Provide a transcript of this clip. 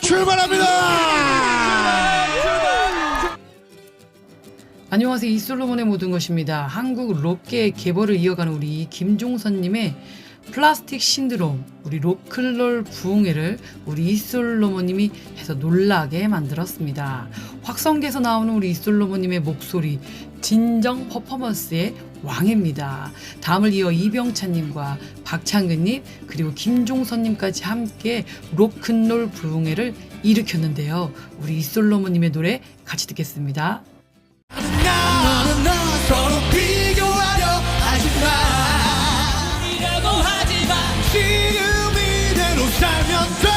출발합니다. 안녕하세요. 이솔로몬의 모든 것입니다. 한국 록계의 계보를 이어가는 우리 김종선님의 플라스틱 신드롬, 우리 로클롤 부흥회를 우리 이솔로몬님이 해서 놀라게 만들었습니다. 확성기에서 나오는 우리 이솔로몬님의 목소리, 진정 퍼포먼스의 왕입니다. 다음을 이어 이병찬님과 박창근님 그리고 김종선님까지 함께 로큰롤 부흥회를 일으켰는데요. 우리 이솔로몬님의 노래 같이 듣겠습니다. 하면 돼.